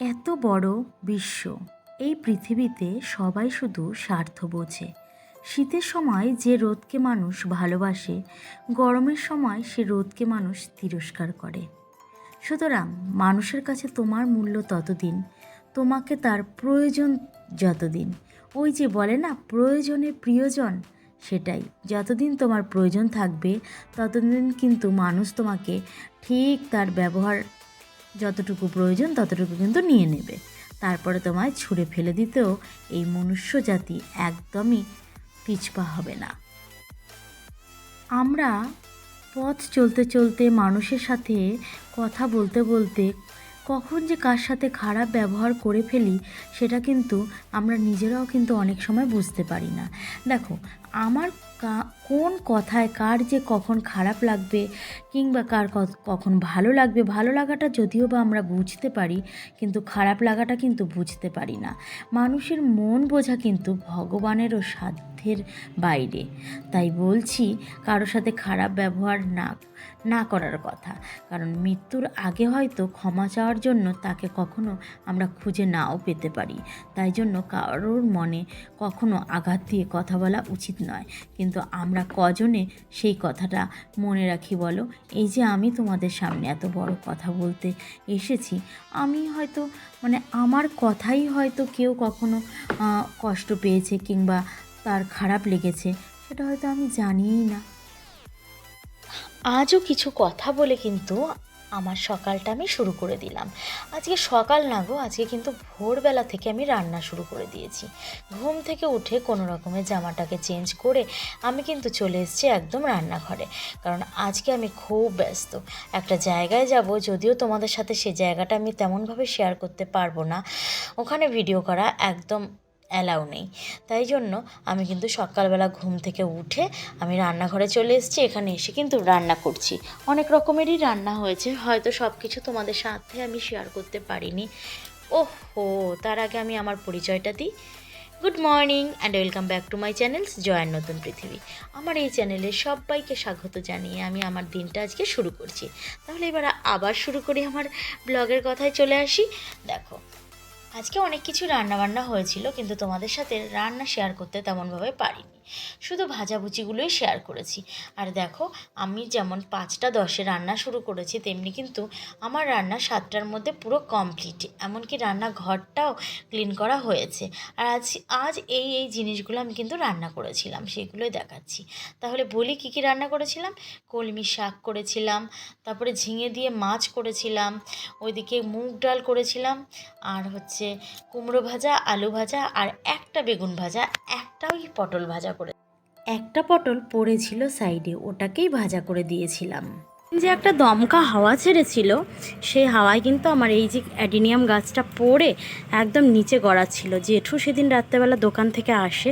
এত বড় বিশ্ব। এই পৃথিবীতে সবাই শুধু স্বার্থ বোঝে। শীতের সময় যে রোদকে মানুষ ভালোবাসে, গরমের সময় সে রোদকে মানুষ তিরস্কার করে। সুতরাং মানুষের কাছে তোমার মূল্য ততদিন, তোমাকে তার প্রয়োজন যতদিন। ওই যে বলে না প্রয়োজনে প্রিয়জন, সেটাই। যতদিন তোমার প্রয়োজন থাকবে, ততদিন কিন্তু মানুষ তোমাকে ঠিক তার ব্যবহার যতটুকু প্রয়োজন ততটুকু কিন্তু নিয়ে নেবে। তারপরে তোমায় ছুঁড়ে ফেলে দিতেও এই মনুষ্য জাতি একদমই পিছপা হবে না। আমরা পথ চলতে চলতে মানুষের সাথে কথা বলতে বলতে কখন যে কার সাথে খারাপ ব্যবহার করে ফেলি, সেটা কিন্তু আমরা নিজেরাও কিন্তু অনেক সময় বুঝতে পারি না। দেখো, আমার কোন কথায় কার যে কখন খারাপ লাগবে কিংবা কার কখন ভালো লাগবে, ভালো লাগাটা যদিও বা আমরা বুঝতে পারি, কিন্তু খারাপ লাগাটা কিন্তু বুঝতে পারি না। মানুষের মন বোঝা কিন্তু ভগবানেরও সাধ্যের বাইরে। তাই বলছি কারোর সাথে খারাপ ব্যবহার না না করার কথা। কারণ মৃত্যুর আগে হয়তো ক্ষমা চাওয়ার জন্য তাকে কখনো আমরা খুঁজে নাও পেতে পারি। তাই জন্য কারোর মনে কখনো আঘাত দিয়ে কথা বলা উচিত নয়। কিন্তু আমরা কজনে সেই কথাটা মনে রাখি বলো? এই যে আমি তোমাদের সামনে এত বড় কথা বলতে এসেছি, আমি হয়তো মানে আমার কথাই হয়তো কেউ কখনো কষ্ট পেয়েছে কিংবা তার খারাপ লেগেছে, সেটা হয়তো আমি জানিই না। আজও কিছু কথা বলে কিন্তু আমার সকালটা আমি শুরু করে দিলাম। আজকে সকাল না গো, আজকে কিন্তু ভোরবেলা থেকে আমি রান্না শুরু করে দিয়েছি। ঘুম থেকে উঠে কোনো রকমের জামাটাকে চেঞ্জ করে আমি কিন্তু চলে এসেছি একদম রান্নাঘরে। কারণ আজকে আমি খুব ব্যস্ত। একটা জায়গায় যাব যদিও তোমাদের সাথে সেই জায়গাটা আমি তেমনভাবে শেয়ার করতে পারব না। ওখানে ভিডিও করা একদম অ্যালাউ নেই। তাই জন্য আমি কিন্তু সকালবেলা ঘুম থেকে উঠে আমি রান্নাঘরে চলে এসেছি, এখানে এসে কিন্তু রান্না করছি। অনেক রকমেরই রান্না হয়েছে, হয়তো সব কিছু তোমাদের সাথে আমি শেয়ার করতে পারিনি। ওহো, তার আগে আমি আমার পরিচয়টা দিই। Good morning and welcome back to my channels জয়ের নতুন পৃথিবী। আমার এই চ্যানেলে সবাইকে স্বাগত জানিয়ে আমি আমার দিনটা আজকে শুরু করছি। তাহলে এবার আবার শুরু করি আমার ব্লগের কথায় চলে আসি। দেখো আজকে অনেক কিছু রান্নাবান্না হয়েছিল কিন্তু তোমাদের সাথে রান্না শেয়ার করতে তেমনভাবে পারিনি। শুধু ভাজাভুজিগুলোই শেয়ার করেছি। আর দেখো, আমি যেমন পাঁচটা দশে রান্না শুরু করেছি, তেমনি কিন্তু আমার রান্না সাতটার মধ্যে পুরো কমপ্লিট এমনকি রান্নাঘরটাও ক্লিন করা হয়েছে। আর আজ আজ এই এই জিনিসগুলো আমি কিন্তু রান্না করেছিলাম, সেগুলোই দেখাচ্ছি। তাহলে বলি কী কী রান্না করেছিলাম? কলমি শাক করেছিলাম, তারপরে ঝিঙে দিয়ে মাছ করেছিলাম, ওইদিকে মুগ ডাল করেছিলাম, আর হচ্ছে কুমড়ো ভাজা, আলু ভাজা, আর একটা বেগুন ভাজা একটা ওই পটল ভাজা একটা পটল পড়েছিল সাইডে, ওটাকেই ভাজা করে দিয়েছিলাম। যে একটা দমকা হাওয়া ছেড়েছিল, সেই হাওয়ায় কিন্তু আমার এই যে অ্যাডিনিয়াম গাছটা পড়ে একদম নিচে গড়াচ্ছিল। জেঠু সেদিন রাত্রেবেলা দোকান থেকে আসে,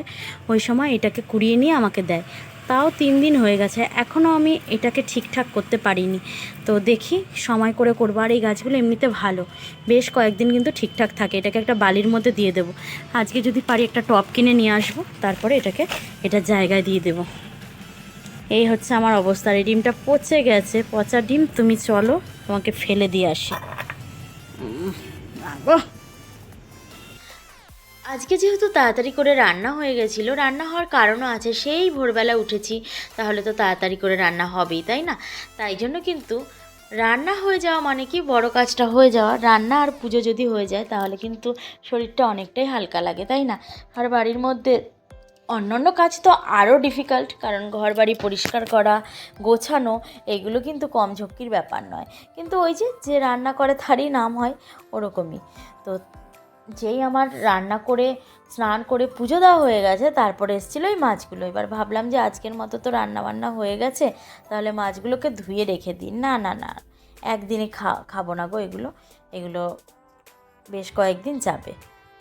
ওই সময় এটাকে কুড়িয়ে নিয়ে আমাকে দেয়। তাও তিন দিন হয়ে গেছে। এখনও আমি এটাকে ঠিকঠাক করতে পারিনি। তো দেখি সময় করে করব। আর এই গাছগুলো এমনিতে ভালো। বেশ কয়েকদিন কিন্তু ঠিকঠাক থাকে। এটাকে একটা বালির মধ্যে দিয়ে দেবো। আজকে যদি পারি একটা টপ কিনে নিয়ে আসব। তারপরে এটাকে এটা জায়গায় দিয়ে দেবো। এই হচ্ছে আমার অবস্থা। এই ডিমটা পচে গেছে। পচা ডিম, তুমি চলো তোমাকে ফেলে দিয়ে আসি। আজকে যেহেতু তাড়াতাড়ি করে রান্না হয়ে গেছিল, রান্না হওয়ার কারণও আছে, সেই ভোরবেলা উঠেছি, তাহলে তো তাড়াতাড়ি করে রান্না হবেই, তাই না? তাই জন্য কিন্তু রান্না হয়ে যাওয়া মানে কি, বড় কাজটা হয়ে যাওয়া, রান্না আর পুজো যদি হয়ে যায়, তাহলে কিন্তু শরীরটা অনেকটাই হালকা লাগে, তাই না? আর বাড়ির মধ্যে অন্যান্য কাজ তো আরও ডিফিকাল্ট কারণ ঘর বাড়ি পরিষ্কার করা, গোছানো, এগুলো কিন্তু কম ঝক্কির ব্যাপার নয়। কিন্তু ওই যে যে রান্না করে তারই নাম হয়, ওরকমই। তো যেই আমার রান্না করে, স্নান করে পুজো দেওয়া হয়ে গেছে, তারপরে এসেছিল এই মাছগুলো। এবার ভাবলাম যে আজকের মতো তো রান্না বান্না হয়ে গেছে, তাহলে মাছগুলোকে ধুয়ে রেখে দিন না না না, একদিনে খা, খাব না গো এগুলো। এগুলো বেশ কয়েকদিন যাবে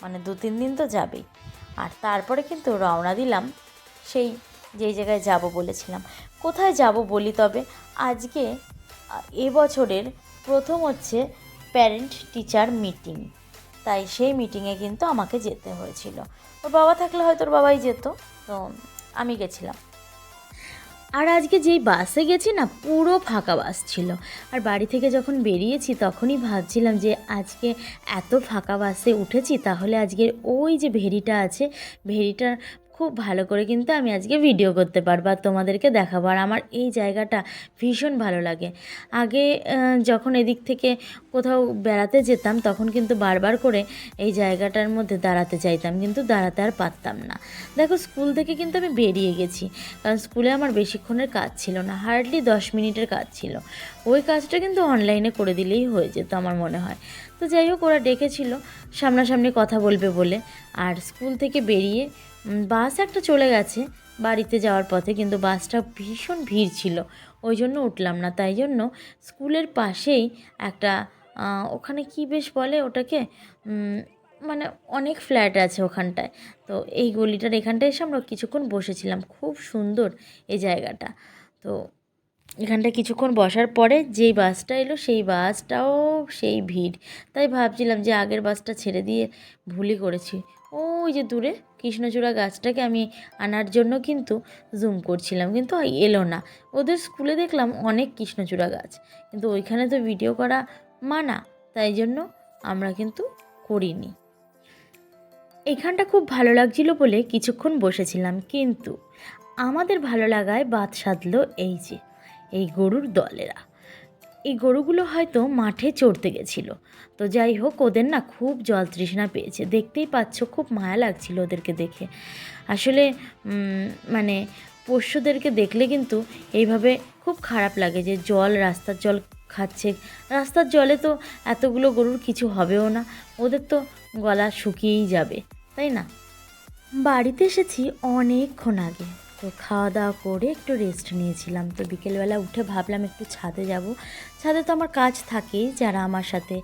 মানে দু, তিন দিন তো যাবেই। আর তারপরে কিন্তু রওনা দিলাম, সেই যেই জায়গায় যাব বলেছিলাম। কোথায় যাব বলি তবে? আজকে এবছরের প্রথম হচ্ছে প্যারেন্ট টিচার মিটিং। তাই সেই মিটিংয়ে কিন্তু আমাকে যেতে হয়েছিল। ওর বাবা থাকলে হয়তো ওর বাবাই যেত, তো আমি গেছিলাম। আর আজকে যেই বাসে গেছি না, পুরো ফাঁকা বাস ছিল। আর বাড়ি থেকে যখন বেরিয়েছি তখনই ভাবছিলাম যে আজকে এত ফাঁকা বাসে উঠেছি, তাহলে আজকের ওই যে ভেরিটা আছে ভেরিটা খুব ভালো করে কিন্তু আমি আজকে ভিডিও করতে পারব আর তোমাদেরকে দেখাবো। আর আমার এই জায়গাটা ভীষণ ভালো লাগে। আগে যখন এদিক থেকে কোথাও বেড়াতে যেতাম, তখন কিন্তু বারবার করে এই জায়গাটার মধ্যে দাঁড়াতে চাইতাম, কিন্তু দাঁড়াতে আর পারতাম না। দেখো, স্কুল থেকে কিন্তু আমি বেরিয়ে গেছি, কারণ স্কুলে আমার বেশিক্ষণের কাজ ছিল না, হার্ডলি দশ মিনিটের কাজ ছিল। ওই কাজটা কিন্তু অনলাইনে করে দিলেই হয়ে যেত আমার মনে হয়। তো যাই হোক, ওরা ডেকেছিল, সামনাসামনি কথা বলবে বলে। আর স্কুল থেকে বেরিয়ে বাস একটা চলে গেছে বাড়িতে যাওয়ার পথে, কিন্তু বাসটা ভীষণ ভিড় ছিল। ওই জন্য উঠলাম না। তাই জন্য স্কুলের পাশেই একটা ওখানে কি বেশ বলে ওটাকে মানে অনেক ফ্ল্যাট আছে ওখানটায়। তো এই গলিটার এখানটায় এসে আমরা কিছুক্ষণ বসেছিলাম। খুব সুন্দর এই জায়গাটা। তো এখানটায় কিছুক্ষণ বসার পরে যেই বাসটা এলো, সেই বাসটাও সেই ভিড়। তাই ভাবছিলাম যে আগের বাসটা ছেড়ে দিয়ে ভুলই করেছি। ওই যে দূরে কৃষ্ণচূড়া গাছটাকে আমি আনার জন্য কিন্তু জুম করছিলাম, কিন্তু এলো না। ওদের স্কুলে দেখলাম অনেক কৃষ্ণচূড়া গাছ, কিন্তু ওইখানে তো ভিডিও করা মানা, তাই জন্য আমরা কিন্তু করিনি। এখানটা খুব ভালো লাগছিল বলে কিছুক্ষণ বসেছিলাম, কিন্তু আমাদের ভালো লাগায় বাদ সাধলো এই যে, এই গরুর দলেরা। এই গরুগুলো হয়তো মাঠে চড়তে গেছিল। তো যাই হোক, ওদের না খুব জল তৃষ্ণা পেয়েছে। দেখতেই পাচ্ছ, খুব মায়া লাগছিল ওদেরকে দেখে। আসলে মানে পোষ্যদেরকে দেখলে কিন্তু এইভাবে খুব খারাপ লাগে যে জল, রাস্তার জল খাচ্ছে। রাস্তার জলে তো এতগুলো গরুর কিছু হবেও না, ওদের তো গলা শুকিয়েই যাবে, তাই না? বাড়িতে এসেছি অনেকক্ষণ আগে। তো খাওয়া দাওয়া করে একটু রেস্ট নিয়েছিলাম। তো বিকেলবেলা উঠে ভাবলাম একটু ছাদে যাব। ছাদে তো আমার কাজ থাকেই যারা আমার সাথে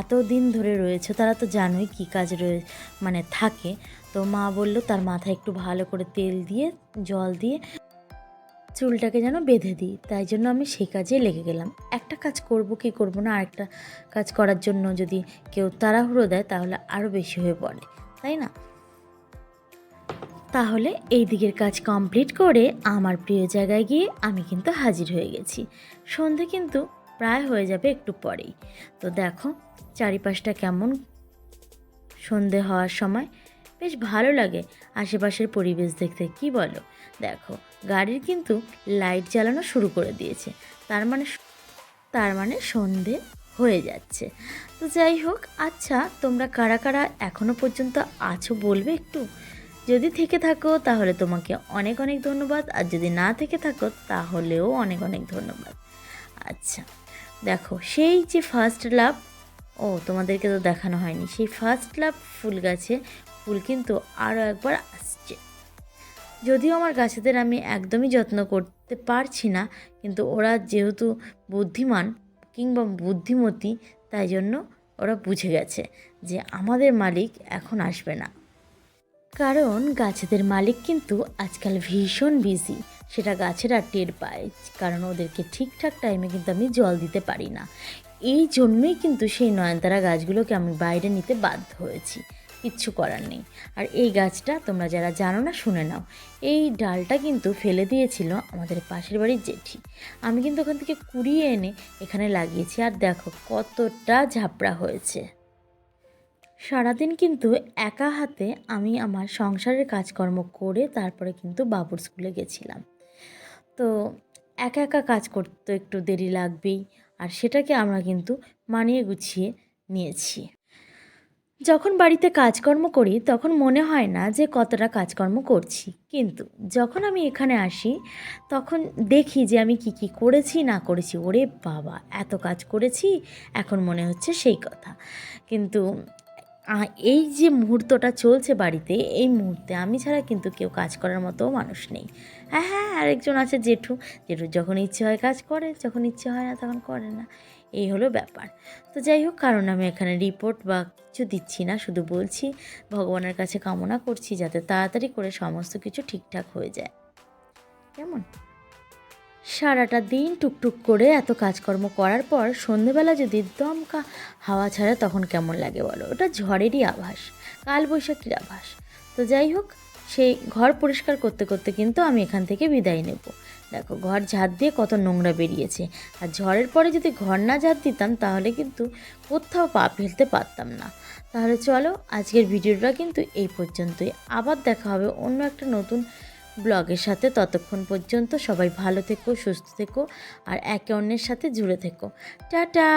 এত দিন ধরে রয়েছে, তারা তো জানোই কী কাজ রয়ে মানে থাকে। তো মা বলল, তার মাথায় একটু ভালো করে তেল দিয়ে, জল দিয়ে চুলটাকে যেন বেঁধে দিই। তাই জন্য আমি সেই কাজে লেগে গেলাম। একটা কাজ করব কি করব না, আরেকটা কাজ করার জন্য যদি কেউ তাড়াহুড়ো দেয়, তাহলে আরও বেশি হয়ে পড়ে। তাই না? তাহলে এই দিকের কাজ কমপ্লিট করে আমার প্রিয় জায়গায় গিয়ে আমি কিন্তু হাজির হয়ে গেছি। সন্ধে কিন্তু প্রায় হয়ে যাবে একটু পরেই। তো দেখো, চারিপাশটা কেমন সন্ধে হওয়ার সময়। বেশ ভালো লাগে আশেপাশের পরিবেশ দেখতে, কি বলো? দেখো, গাড়ির কিন্তু লাইট জ্বালানো শুরু করে দিয়েছে। তার মানে তার মানে সন্ধে হয়ে যাচ্ছে। তো যাই হোক আচ্ছা তোমরা কারা কারা এখনও পর্যন্ত আছো বলবে একটু? যদি থেকে থাকো, তাহলে তোমাকে অনেক অনেক ধন্যবাদ। আর যদি না থেকে থাকো, তাহলেও অনেক অনেক ধন্যবাদ। আচ্ছা দেখো, সেই যে ফার্স্ট লাভ ও, তোমাদেরকে তো দেখানো হয়নি। সেই ফার্স্ট লাভ ফুল গাছে, ফুল কিন্তু আরও একবার আসছে। যদিও আমার গাছেদের আমি একদমই যত্ন করতে পারছি না, কিন্তু ওরা যেহেতু বুদ্ধিমান কিংবা বুদ্ধিমতী, তাই জন্য ওরা বুঝে গেছে যে আমাদের মালিক এখন আসবে না। কারণ গাছেদের মালিক কিন্তু আজকাল ভীষণ বিজি সেটা গাছেরা টের পায়, কারণ ওদেরকে ঠিকঠাক টাইমে কিন্তু আমি জল দিতে পারি না। এই জন্যই কিন্তু সেই নয়নতারা গাছগুলোকে আমি বাইরে নিতে বাধ্য হয়েছি। কিচ্ছু করার নেই। আর এই গাছটা তোমরা যারা জানো না, শুনে নাও। এই ডালটা কিন্তু ফেলে দিয়েছিল আমাদের পাশের বাড়ির জেঠি। আমি কিন্তু ওখান থেকে কুড়িয়ে এনে এখানে লাগিয়েছি। আর দেখো কতটা ঝাপড়া হয়েছে। সারাদিন কিন্তু একা হাতে আমি আমার সংসারের কাজকর্ম করে তারপরে কিন্তু বাবুর স্কুলে গেছিলাম। তো একা একা কাজ করতে একটু দেরি লাগবেই, আর সেটাকে আমরা কিন্তু মানিয়ে গুছিয়ে নিয়েছি। যখন বাড়িতে কাজকর্ম করি, তখন মনে হয় না যে কতটা কাজকর্ম করছি। কিন্তু যখন আমি এখানে আসি, তখন দেখি যে আমি কি কি করেছি, না করেছি। ওরে বাবা, এত কাজ করেছি? এখন মনে হচ্ছে সেই কথা। কিন্তু এই যে মুহূর্তটা চলছে বাড়িতে, এই মুহূর্তে আমি ছাড়া কিন্তু কেউ কাজ করার মতো মানুষ নেই। হ্যাঁ হ্যাঁ আরেকজন আছে জেঠু। জেঠুর যখন ইচ্ছে হয় কাজ করে, যখন ইচ্ছে হয় না তখন করে না। এই হলো ব্যাপার। তো যাই হোক, কারণ আমি এখানে রিপোর্ট বা কিছু দিচ্ছি না, শুধু বলছি, ভগবানের কাছে কামনা করছি যাতে তাড়াতাড়ি করে সমস্ত কিছু ঠিকঠাক হয়ে যায়। কেমন? সারাটা দিন টুকটুক করে এত কাজকর্ম করার পর সন্ধেবেলা যদি দমকা হাওয়া ছাড়ে তখন কেমন লাগে বলো? ওটা ঝড়েরই আভাস, কালবৈশাখীর আভাস। তো যাই হোক, সেই ঘর পরিষ্কার করতে করতে কিন্তু আমি এখান থেকে বিদায় নেব। দেখো, ঘর ঝাঁট দিয়ে কত নোংরা বেরিয়েছে। আর ঝড়ের পরে যদি ঘর না ঝাঁট দিতাম তাহলে কিন্তু কোথাও পা ফেলতে পারতাম না। তাহলে চলো, আজকের ভিডিওটা কিন্তু এই পর্যন্তই। আবার দেখা হবে অন্য একটা নতুন ব্লগের সাথে ততক্ষণ পর্যন্ত সবাই ভালো থেকো, সুস্থ থেকো, আর একে অন্যের সাথে জুড়ে থেকো। টাটা!